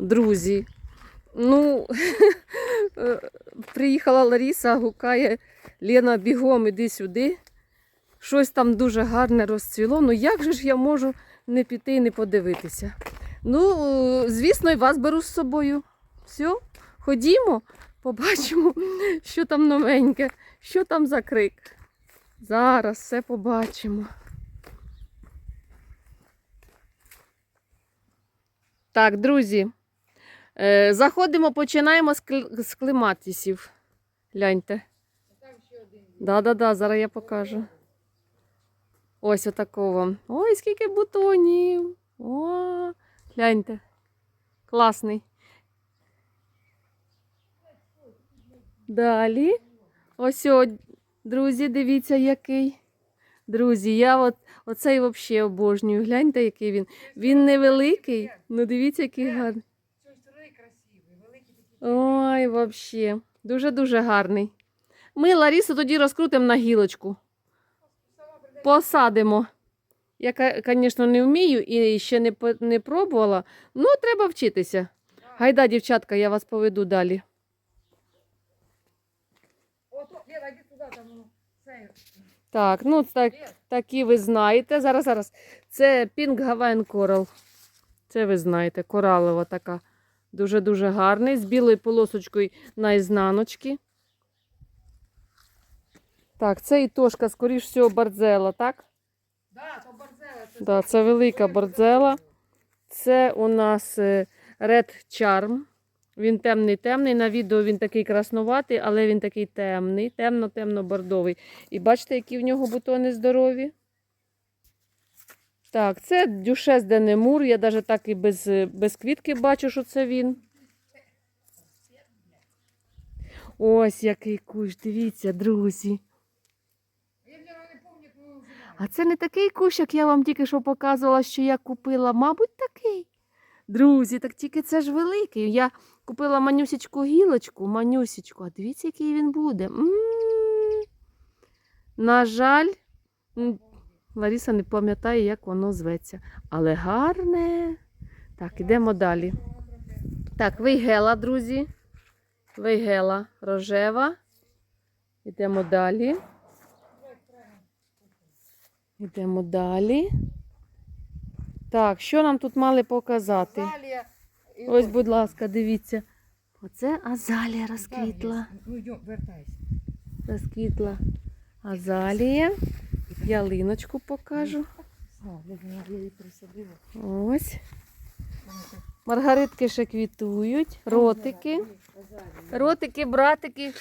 друзі. Ну, е, приїхала Ларіса, гукає Лена бігом, іди сюди. Щось там дуже гарне розцвіло. Ну як же ж я можу не піти і не подивитися? Ну, е, звісно, і вас беру з собою. Все, ходімо, побачимо, що там новеньке, що там за крик. Зараз все побачимо. Так, друзі. Е, заходимо, починаємо з, кл- з клематісів. Гляньте. Да-да-да, зараз я покажу. Ось отакого. Ой, скільки бутонів. О, гляньте. Класний. Далі. Ось, друзі, дивіться, який. Друзі, я от, оцей взагалі обожнюю. Гляньте, який він. Він невеликий, ну дивіться, який гарний. Ой, взагалі. Дуже-дуже гарний. Ми Ларісу тоді розкрутимо на гілочку. Посадимо. Я, звісно, не вмію і ще не, не пробувала. Ну, треба вчитися. Гайда, дівчатка, я вас поведу далі. Так, ну так, такі ви знаєте. Зараз, зараз. Це Pink Hawaiian Coral. Це ви знаєте, коралова така. Дуже-дуже гарний. З білою полосочкою на ізнаночці. Так, це і тошка, скоріш всього, барзела, так? Да, то борзела. Це Да, це велика борзела. Це у нас е, Red Charm. Він темний-темний. На відео він такий краснуватий, але він такий темний, темно-темно-бордовий. І бачите, які в нього бутони здорові. Так, це Дюшес де Немур. Я навіть так і без, без квітки бачу, що це він. Ось який кущ, дивіться, друзі. А це не такий кущ, як я вам тільки що показувала, що я купила. Мабуть, такий. Друзі, так тільки це ж великий. Я купила манюсічку гілочку, манюсічку, а дивіться, який він буде. м На жаль, Лариса не пам'ятає, як воно зветься. Але гарне. Так, ідемо далі. Так, вейгела, друзі. Вейгела рожева. Йдемо далі. Йдемо далі. Так, що нам тут мали показати? Ось, будь ласка, дивіться. Оце азалія розквітла. Ну. Розквітла азалія. Ялиночку покажу. Ось. Маргаритки ще квітують. Ротики. Ротики, братики.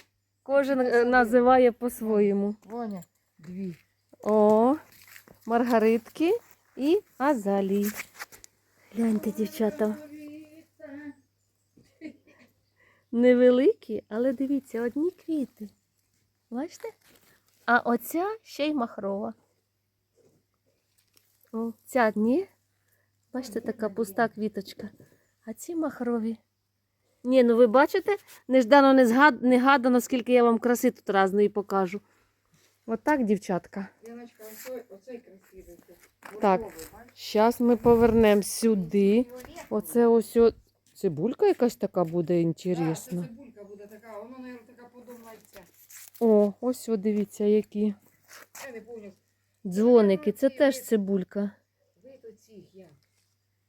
Кожен е, називає по-своєму. Воня, дві. О, маргаритки і азалії. Гляньте, дівчата. Невеликі, але дивіться, одні квіти. Бачите? А оця ще й махрова. О, ця ні. Бачите, така пуста квіточка. А ці махрові. Ні, ну ви бачите, неждано не згад... не гадано, скільки я вам краси тут разної покажу. Отак, дівчатка. Оцей, оцей красивий. Так. Зараз ми повернемо сюди. Оце ось о... цибулька якась така буде Так, інтересна. це цибулька буде така, воно, мабуть, така подобна ця. О, ось о, дивіться, які дзвоники. Це теж цибулька.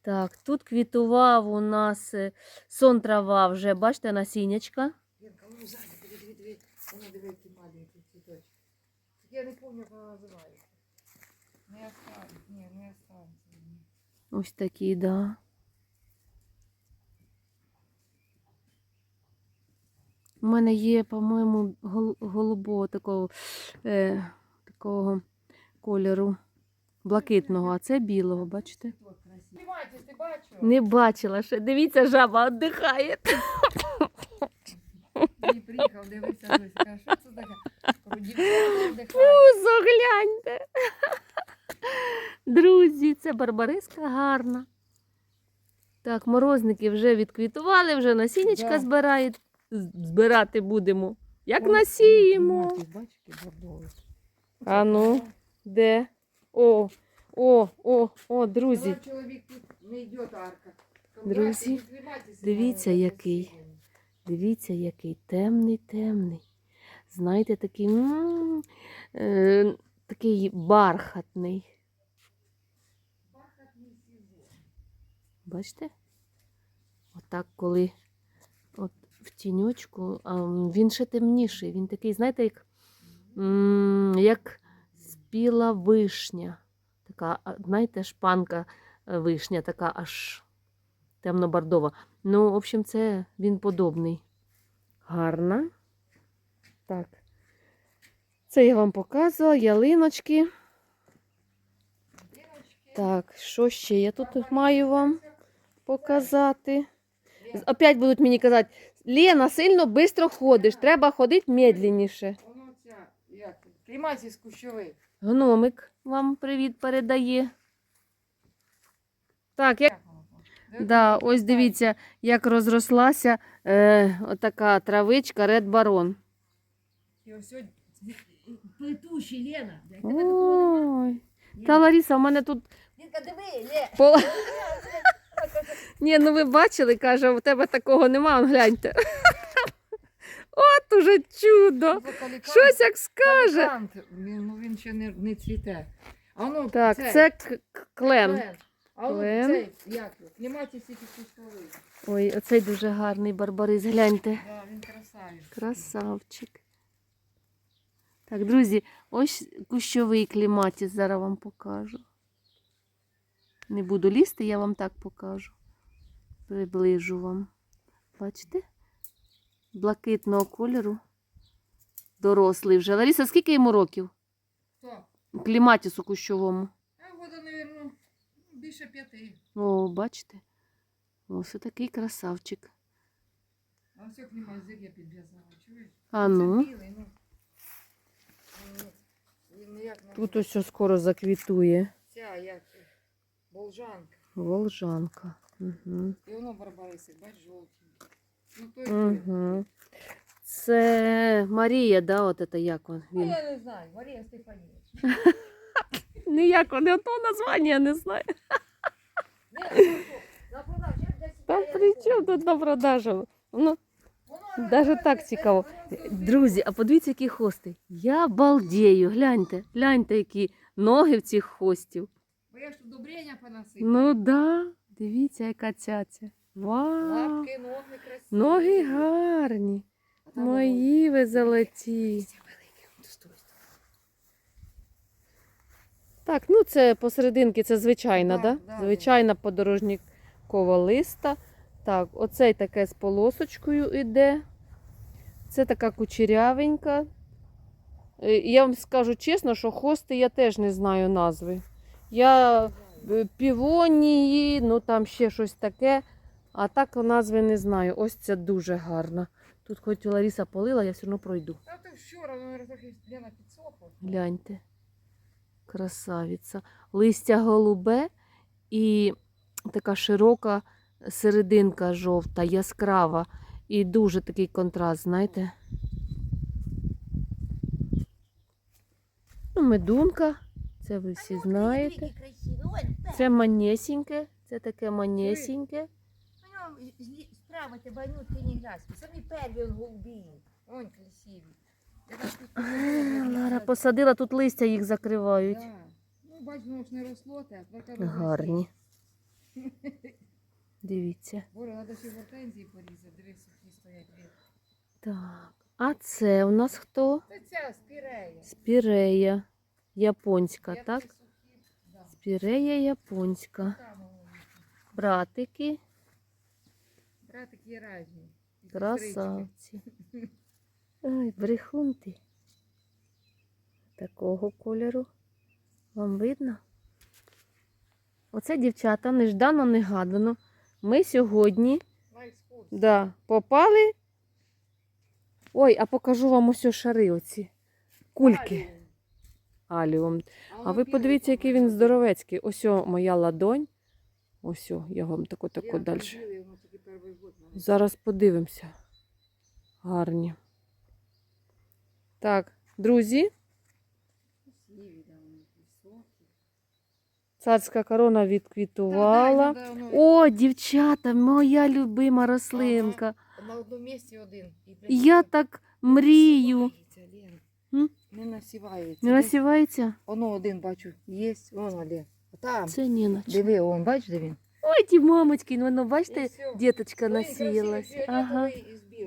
Так, тут квітував у нас е, сон трава вже, бачите, насіннячка. Диви, які маленькі цвіточки. Я не пам'ятаю, як вона називається. Не останеться, ні, не останеться. Ось такі, да. У мене є, по-моєму, гол- голубого такого, е, такого кольору блакитного, а це білого, бачите? Не бачила ще. Дивіться, жаба віддихає. Приїхав, дивився. Каже, що це таке? Пузо, гляньте. Друзі, це барбариска гарна. Так, морозники вже відквітували, вже насіннячка збирають. Збирати будемо. Як Ой, насіємо. А ну, де? О, о, о, о, друзі. Друзі, дивіться, який. Дивіться, який темний, темний. Знаєте, такий, м, е, такий бархатний. Бачите? Отак, коли в тіньочку, а він ще темніший. Він такий, знаєте, як, як спіла вишня. Така, знаєте, шпанка е, вишня, така аж темно-бордова. Ну, в общем, це він подобний. Гарна. Так. Це я вам показувала, ялиночки. Так, що ще я тут маю вам показати? Опять будуть мені казати, Лена, сильно швидко ходиш, треба ходити медленніше. Воно ця, як, кліматис кущовий. Гномик вам привіт передає. Так, як... Там? да, ось дивіться, як розрослася е, отака травичка Red Baron. І ось сьогодні плетущий, Лена. Я Ой. Та Ларіса, у мене тут Лінка, диви, Ле. Ні, ну ви бачили, каже, у тебе такого нема, он гляньте. От уже чудо. Щось як скаже. Він, ну він ще не, не цвіте. А ну, Так, цей, це к- к- клен. клен. А ну, Клен. цей, як кліматис тільки кущовий. Ой, оцей дуже гарний барбарис, гляньте. Да, він красавець. Красавчик. Так, друзі, ось кущовий кліматіс, зараз вам покажу. Не буду лізти, я вам так покажу. Приближу вам. Бачите? Блакитного кольору. Дорослий вже. Ларіса, скільки йому років? Хто? Кліматісу кущовому. А года, мабуть, більше п'яти. О, бачите? Ось такий красавчик. А ось як я підв'язала, чуєш? А ну, білий, ну. Він- Він ніяк не тут ось скоро заквітує. Ця, як, болжанка. Волжанка. Угу. І воно барбарисик, бач, жовтий. Ну. Угу. Це Марія, да, от це як він? Ну, я не знаю, Марія Стефанівна. Ніяк, не ото названня не знаю. Десь Та при чому тут на продажу? Ну, воно, так цікаво. друзі, а подивіться, які хости. Я балдею. Гляньте, гляньте, які ноги в цих хостів. Бо я ж тут добрення понасипала. Ну да, дивіться, яка цяця. Вау! Лапки, ноги красиві. Ноги гарні. Мої ви золоті. сторони. Так, ну це посерединки, це звичайна, Да, да? да, Звичайна подорожнікова листа. Так, оцей таке з полосочкою іде. Це така кучерявенька. Е, Я вам скажу чесно, що хости я теж не знаю назви. Я півонії, ну там ще щось таке. А так назви не знаю. Ось це дуже гарно. Тут хоч Ларіса полила, я все одно пройду. Та то вчора, воно трохи Лена підсохла. Гляньте. Красавиця. Листя голубе і така широка серединка жовта, яскрава. І дуже такий контраст, знаєте. Ну, медунка, це ви всі знаєте. Це манесіньке, це таке манесіньке. Справа тебе анютки не глянь. Самі перві он голубі. Ой, красиві. Лара посадила, тут листя їх закривають. Ну, бач, воно ж не росло, те, Гарні. Дивіться. Боря, треба ще гортензії порізати, дивись, сухі стоять. Так. А це у нас хто? Та ця спірея. Спірея. Японська, так? Спірея японська. Братики, Братики різні. Красавці. Ой, брехун ти. Такого кольору. Вам видно? Оце, дівчата, неждано негадано. Ми сьогодні да, попали. Ой, а покажу вам ось шари оці. Кульки. Аліум. А ви подивіться, який він здоровецький. Ось о, моя ладонь. Ось о, я вам Лена, далі. Зараз подивимося. Гарні. Так, друзі. Царська корона відквітувала. О, дівчата, моя любима рослинка. На одному місці один. І, Я так мрію. М? Не насівається. Не насівається? Воно один бачу. Є, вон один. Там. Це ні наче. Диви, он, бачиш, де він? Ой, ті мамочки, ну воно, бачите, діточка Ну, він красивий, насіялась. Ага.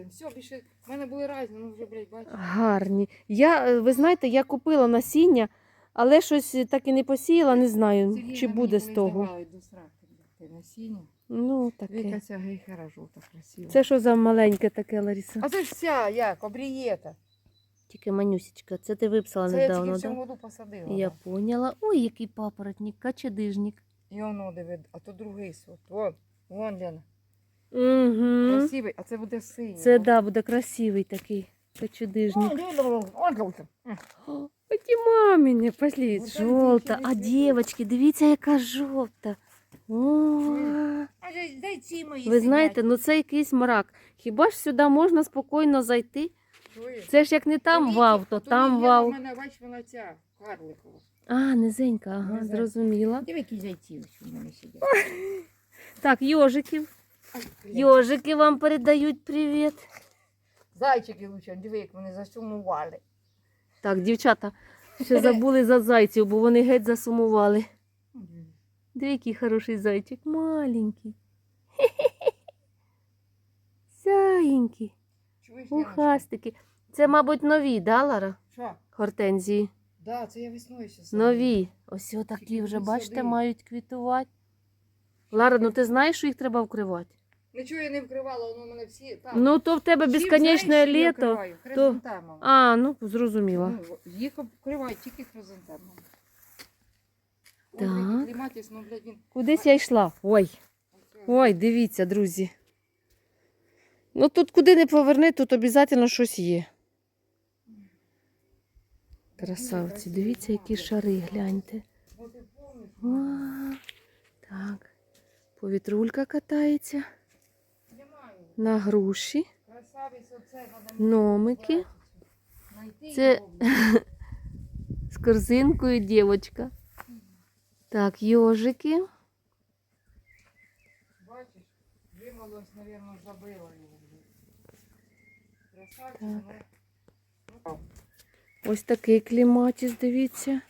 Все, більше, в мене були різні, ну вже, блядь, бачиш. Гарні. Я, е, ви знаєте, я купила насіння, але щось так і не посіяла, не знаю, Сергій чи буде з того. здавали до сраки, блядь, те насіння. Ну, Віка ця гейхера жовта красива. Це що за маленьке таке, Лариса? А це ж вся, як, обрієта. Тільки манюсічка. Це ти виписала Це я тільки в цьому так? году посадила. Я да. поняла. Ой, який папоротник, качедижник. І воно диви, а то другий сорт. Вон, вон Лена. Угу. Красивий, а це буде синій. Це ну. да, буде красивий такий качедижник. диви, диви, он жовтий. М. Ой, ті маміні, послід, Вот жовта. А дівочки, дивіться, яка жовта. О, ви знаєте, ну це якийсь мрак. Хіба ж сюди можна спокійно зайти? Це ж як не там вав, то там вав. мене, бач, вона ця, карликова. А, низенька, ага, Низенька. зрозуміла. Диви, які зайці ось у мене сидять. Так, йожиків. Йожики вам передають привіт. Зайчики лучше, диви, як вони засумували. Так, дівчата, ще забули за зайців, бо вони геть засумували. Диви, який хороший зайчик, маленький. Леночка? Ухастики. Це, мабуть, нові, да, Лара? Що? Гортензії. Да, це я весною ще садила. Нові. Ось отакі вже, бачите, мають квітувати. Лара, ну ти знаєш, що їх треба вкривати? Нічого я не вкривала, воно в мене всі там. Ну, то в тебе Чим, безконечне знаєш, що я літо. вкриваю? Хризантемом. А, ну, зрозуміла. Ну, їх вкривають тільки хризантемом. Ой, Так. блядь, кліматіс, ну, блядь, він... Кудись я йшла. Ой. Ой, дивіться, друзі. Ну тут куди не поверни, тут обов'язково щось є. Красавці, дивіться, які шари, гляньте. Ва, Так. Повітрулька катається на груші. Номики. Це- З корзинкою дівчинка. Так, йожики. Бачиш, вималось, мабуть, забила його. Так. Ось такий кліматіс, дивіться.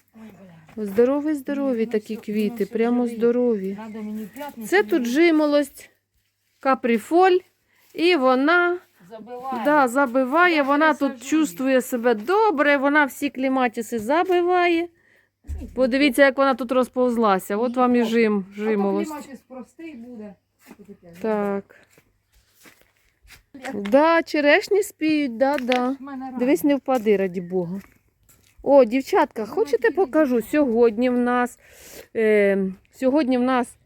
Здорові, здорові такі квіти, прямо здорові. Це тут жимолость, каприфоль, і вона забиває. да, забиває, вона тут чувствує себе добре, вона всі кліматіси забиває. Подивіться, як вона тут розповзлася. От вам і жим, жимолость. Кліматис простий буде. Так. Да, черешні спіють, да, да. Дивись, не впади, раді Бога. О, дівчатка, хочете покажу? Сьогодні в нас, е, сьогодні в нас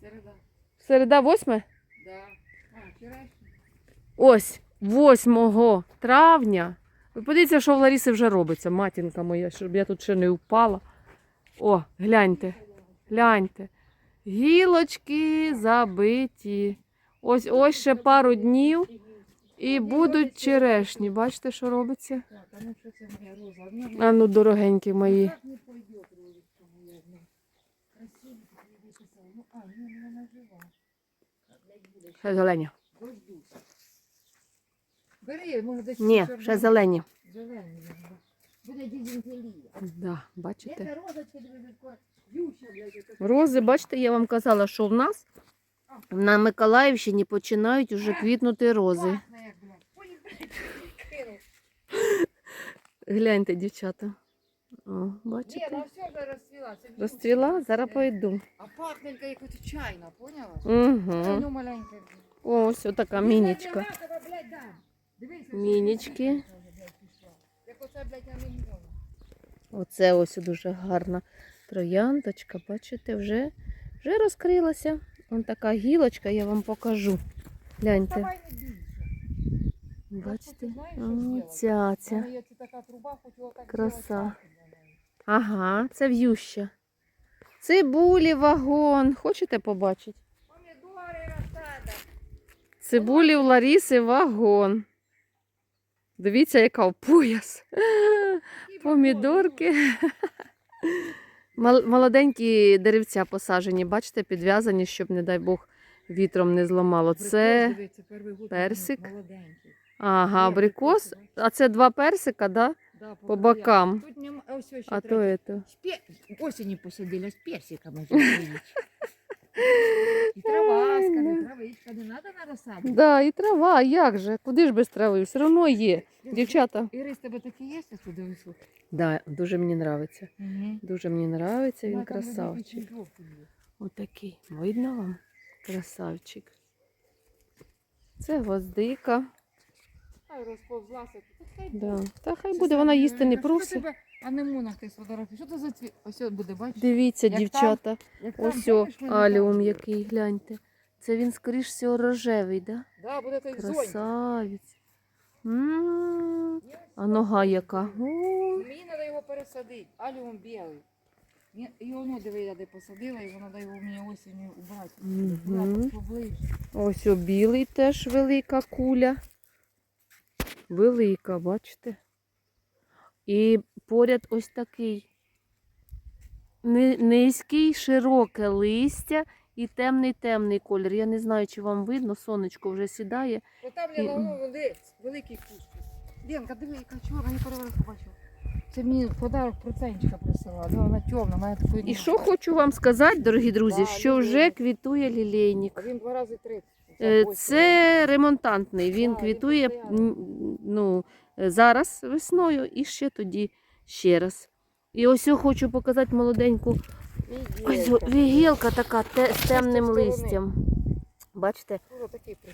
Середа. середа 8? Да. Ось 8 травня. Ви подивіться, що в Ларіси вже робиться, матінка моя, щоб я тут ще не впала. О, гляньте, гляньте. Гілочки забиті. Ось ось ще пару днів і будуть черешні. Бачите, що робиться? А ну дорогенькі мої. Ще зелені. Ні, ще зелені. Да. Бачите? Рози, бачите, я вам казала, що в нас на Миколаївщині починають уже квітнути рози. Як. Гляньте, дівчата. О, бачите? ну все вже розцвіла. це. Розцвіла, зараз пойду. А пахненька якось чайна, поняла? Угу. Ай, ну маленька. Ось така мінічка. Мінічки. Як оце, блядь, не можу. Оце ось дуже гарна трояндочка. Бачите, вже, вже розкрилася. Ось така гілочка, я вам покажу. Гляньте, бачите? О, ця, ця. Краса. Ага, це в'юща. Цибулі вагон. Хочете побачити? Цибулі в Ларіси вагон. Дивіться, яка в пояс. Помідорки. Молоденькі деревця посажені, бачите, підв'язані, щоб, не дай Бог, вітром не зламало. Це персик. ага, абрикос. А це два персика, да? Да, по бокам. Тут нема, ось ще А то это. З. Осені посадили, з персиками. І трава, скажи, травичка, не треба на розсаду. Да, і трава, як же? Куди ж без трави? Все одно є. Дівчата. Ірис, тебе такі є сюди висок? Да, дуже мені подобається. Угу. Дуже мені подобається, він красавчик. Отакий. Видно вам? Красавчик. Це гвоздика. Хай розповзлася. Та хай Да. буде. Та хай буде, вона їсти не Ірина, просить. тебе Анемона ти сфотографує. Що це за цвіт? Ось от буде, бачиш? Дивіться, Як там, дівчата. Як там, Ось о, аліум який, гляньте. Це він, скоріш всього, рожевий, да? Да, буде той зонь. Красавець. М, А нога яка. О, Мені треба його пересадити. Аліум білий. Ні- І воно диви, я де посадила, і вона його мені осінню убрати. Мгм. Убрати поближче. Ось о, білий теж велика куля. Велика, бачите? І поряд ось такий. Низький, широке листя і темний темний колір. Я не знаю, чи вам видно, сонечко вже сідає. Бо там І- Ліна, великий, кущ. Ленка, диви, яка чорна, я переверху бачу. Це мені подарок процентчика присила. Вона темна, мене такої І що хочу вам сказати, дорогі друзі, Да, що люблю. вже квітує лілейник. А він два рази три. Е, Це ремонтантний. Він Да, квітує м, ну, зараз весною і ще тоді ще раз. І ось я хочу показати молоденьку. Ось вігілка така те, з темним листям. Бачите,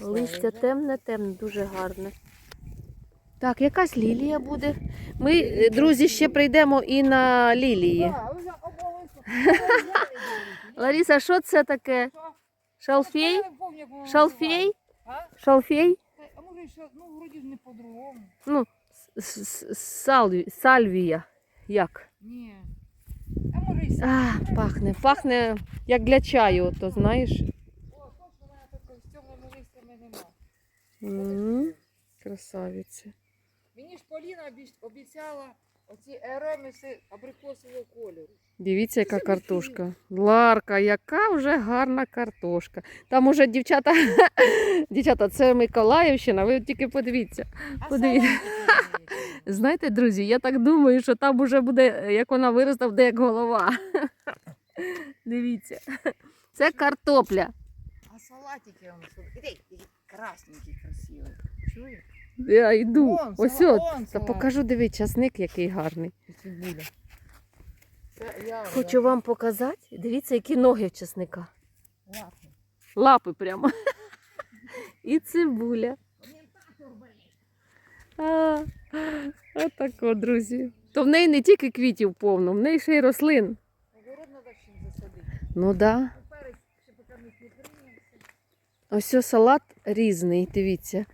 листя темне, темне, дуже гарне. Так, якась лілія буде. Ми, е, друзі, ще прийдемо і на лілії. Лариса, що це таке? Шалфей? Шалфей? Шалфей? Ще, ну, вроді ж не по-другому. Ну, сальвія. Як? Ні. А може і А, пахне, пахне як для чаю, то знаєш. О, точно, вона така з темними листями нема. М, Красавиця. Мені ж Поліна обіцяла оці еремиси абрикосового кольору. Дивіться, яка картошка. Ларка, яка вже гарна картошка. Там уже дівчата, дівчата, це Миколаївщина, ви тільки подивіться. Подивіться. Знаєте, друзі, я так думаю, що там уже буде, як вона виросте, буде як голова. Дивіться. Це картопля. А салатики які красненькі, красиві. Чуєш? Я йду. Вон, Ось от. вон Та покажу, диви, часник який гарний. Цибуля. Це я, Хочу вам показати. Дивіться, які ноги в часника. Лапи. Лапи прямо. І цибуля. А, Отако, друзі. То в неї не тільки квітів повно, в неї ще й рослин. Огород надо чим засадити. Ну да. Перець ще поки не прийнявся. Ось ось салат різний, дивіться.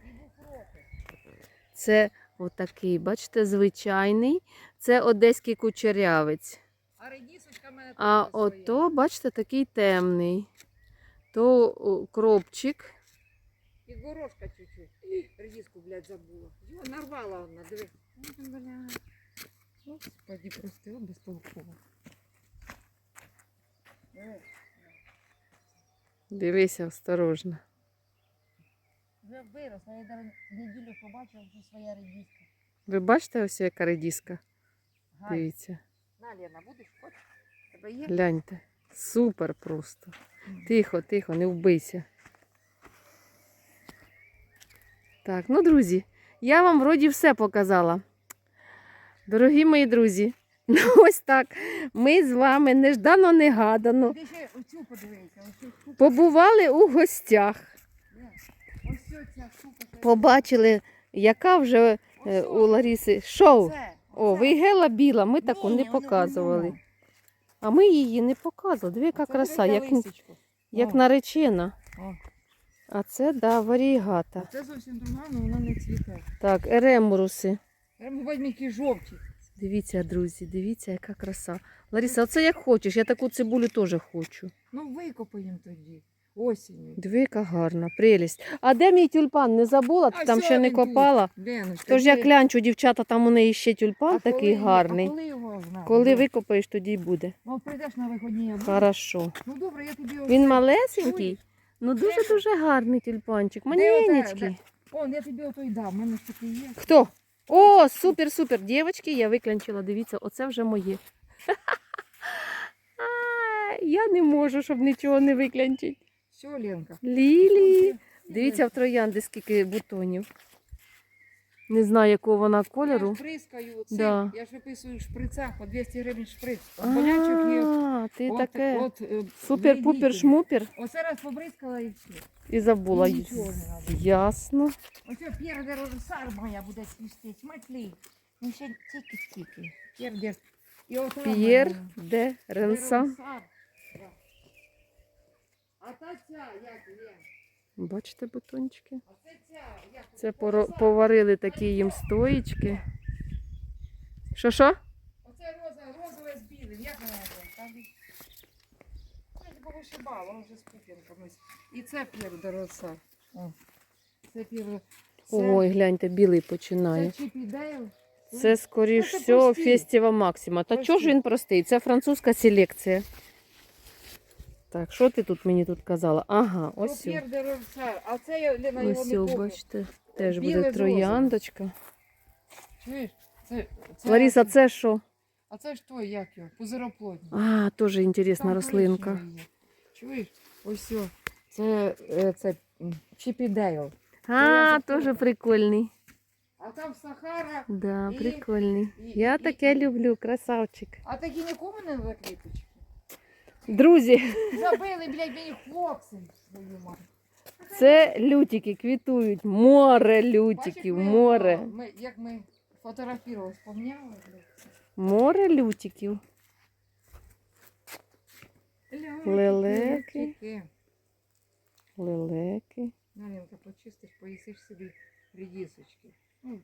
Це отакий, бачите, звичайний. Це одеський кучерявець. А ото, бачите, такий темний. То кропчик. І горошка чуть-чуть. Редиску, блядь, забула. Його нарвала вона, диви. Господи, прости, безтолково. Дивися, осторожно. Вже вирос, а я даже неділю побачила, що своя редиска. Ви бачите ось яка редіска? Гай, Дивіться. на, Лена, будеш? Хочеш? Тебе є? Гляньте. Супер просто. Тихо, тихо, не вбийся. Так, ну, друзі, я вам вроді все показала. Дорогі мої друзі, ну ось так. Ми з вами неждано негадано Ти ще оцю подивися, оцю штуку. побували у гостях, Є. Ось ця штука. що- побачили, яка вже е, у Ларіси шоу. О, вигела біла, ми таку не показували. А ми її не показували. Диви, яка краса, як, як наречена. А це да, варігата. Це зовсім друга, але вона не цвіте. Так, еремуруси. Які жовті. Дивіться, друзі, дивіться, яка краса. Лариса, оце як хочеш, я таку цибулю теж хочу. Ну викопаємо тоді. Осінню. Диви, яка гарна, прелість. А де мій тюльпан? Не забула? Ти А там ще не копала? Тож я клянчу, дівчата, там у неї ще тюльпан А такий коли гарний. А коли його знати? Коли викопаєш, тоді й буде. Ну, прийдеш на виходні, я буду. Хорошо. Ну добре, я тобі Він оце- малесенький, ну дуже-дуже гарний тюльпанчик. Де оте- Маненечкий. де? Он, я тобі ото й дам, в мене ж такий є. Хто? О, супер, супер. Дівчатки, я виклянчила. Дивіться, оце вже моє. А, Я не можу, щоб нічого не виклянчити. Все, Ленка. Лілі. Дивіться в троянди, скільки бутонів. Не знаю, якого вона кольору. ж прискаю цим, Да. я ж виписую в шприцах по 200 гривень шприц. От болячок є. А, ти От, таке. от, е, Супер-пупер шмупер Оце раз побризкала і все. і забула. І нічого не надо. Ясно. Оце П'єр Росар моя буде свісти. Смотри. Ну ще тільки-тільки. І от вона П'єр моя. де Ренса. А та ця, як є? Бачите бутончики? Це? Це поварили такі їм стоїчки. Що що? Оце роза, розове з білим, як вона? Там і- Я тебе воно вже з пупінками. І це де Це. Це, Ой, гляньте, білий починає. Чіпі Дейл. Це, скоріш всього, фестива Максима. Та чого ж він простий? Це французька селекція. Так, що ти тут мені тут казала? Ага, ось. Ось сю. П'єр де Росар. А це я Лена його Ось, не сю, помню. бачите, теж Біле буде з трояндочка. Чуєш? Це, це, Лариса, це що? А це ж той, як його? Пузироплодні. А, теж інтересна Там рослинка. коричневий є. Чуєш? Ось сьо. Це, е, це м, Чіпі Дейл. А, я теж запомнила. прикольний. А там Сахара. Да, І- прикольний. і- Я і- таке і- люблю, красавчик. А такі нікому не за квіточки. Друзі, Забили, блядь, мені хлопці. Свою мать. це лютики квітують. Море Бачиш, лютиків, ми, море. о, Ми, як ми фотографували, спомняли, блядь. Море лютиків. Лелеки. Лютики. Лелеки. Маринка, почистиш, поїсиш собі рідісочки. Ну,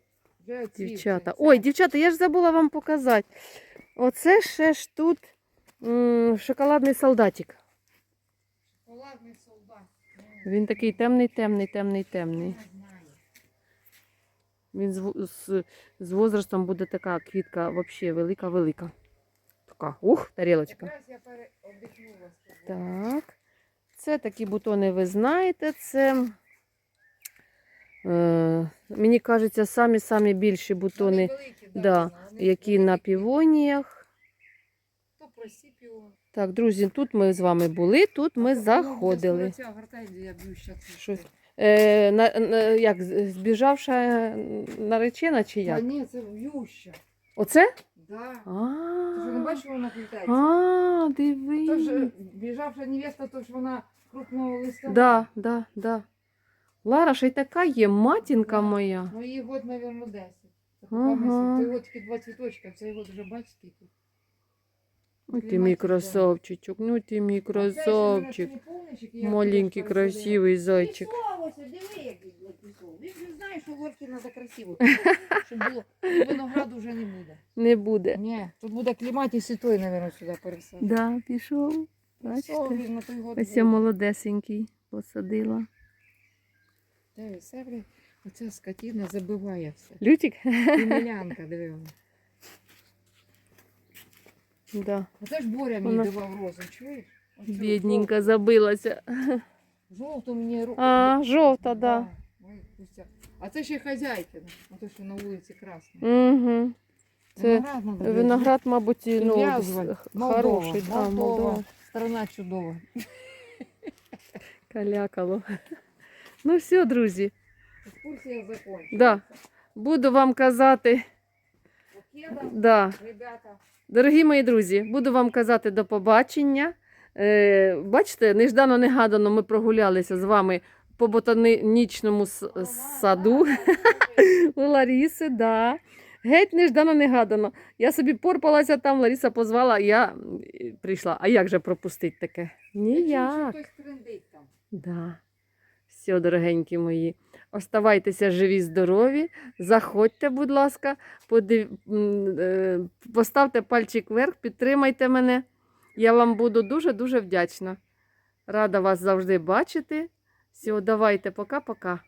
вже Дівчата. це. Ой, дівчата, я ж забула вам показати. Оце ще ж тут шоколадний солдатик. Шоколадний солдат. Він такий темний, темний, темний, темний. Він з, з, з возрастом буде така квітка взагалі велика-велика. Така, ух, тарілочка. Якраз я переодихнула. Так. Це такі бутони, ви знаєте, це. Е, мені кажеться, самі-самі більші бутони, великі, да, да, вони які на півоніях. Так, друзі, тут ми з вами були, тут ми Ну, заходили. Це. Щось. Е, на, на, як, збіжавша наречена чи як? ні, це в'юща. Оце? Да. Ти що не бачиш, вона плітається? а, То диви. е, біжавша невеста, то ж вона крупного листа. Да, да, да. Лара, ще й така є, матінка моя. Ну її год, мабуть, 10. Ага. Той год тільки два цвіточка, цей год вже бачите скільки. Ну мій да. красавчичок, ну ти мій А красавчик. Маленький, красивий зайчик. Пішов ось, диви, який блядь, пішов. Він же знає, що горки треба красиво. Щоб було. Винограду вже не буде. Не буде. Ні, тут буде кліматіс і той, мабуть, сюди пересадити. Да, пішов. Бачите? Ось я молодесенький посадила. Диви, все, блядь, оця скотина забиває все. Лютик? І милянка, диви вона. Да. Оце ж Боря мені Вона- давав розу, чуєш? Оцю Бідненька забилася. жовту- Жовту мені руку. А, жовта, да. Ой, Костя. А це ще хазяйкина, ото що на вулиці красна. Угу. Це Виноград надо буде Виноград, мабуть, і, ну, Підв'язувати. х- Молдова, хороший. Да, Молдова. Молдова. Страна чудова. Калякало. Ну все, друзі. Екскурсія закончена. Да. Буду вам казати, Покеда, да. ребята. Дорогі мої друзі, буду вам казати до побачення. Е, бачите, неждано негадано ми прогулялися з вами по ботанічному саду у Ларіси. Да. Геть неждано негадано. Я собі порпалася там, Ларіса позвала, я прийшла. А як же пропустити таке? Ніяк. Да. Все, дорогенькі мої. Оставайтеся живі, здорові. Заходьте, будь ласка, подив... е, поставте пальчик вверх, підтримайте мене. Я вам буду дуже-дуже вдячна. Рада вас завжди бачити. Все, давайте, пока-пока.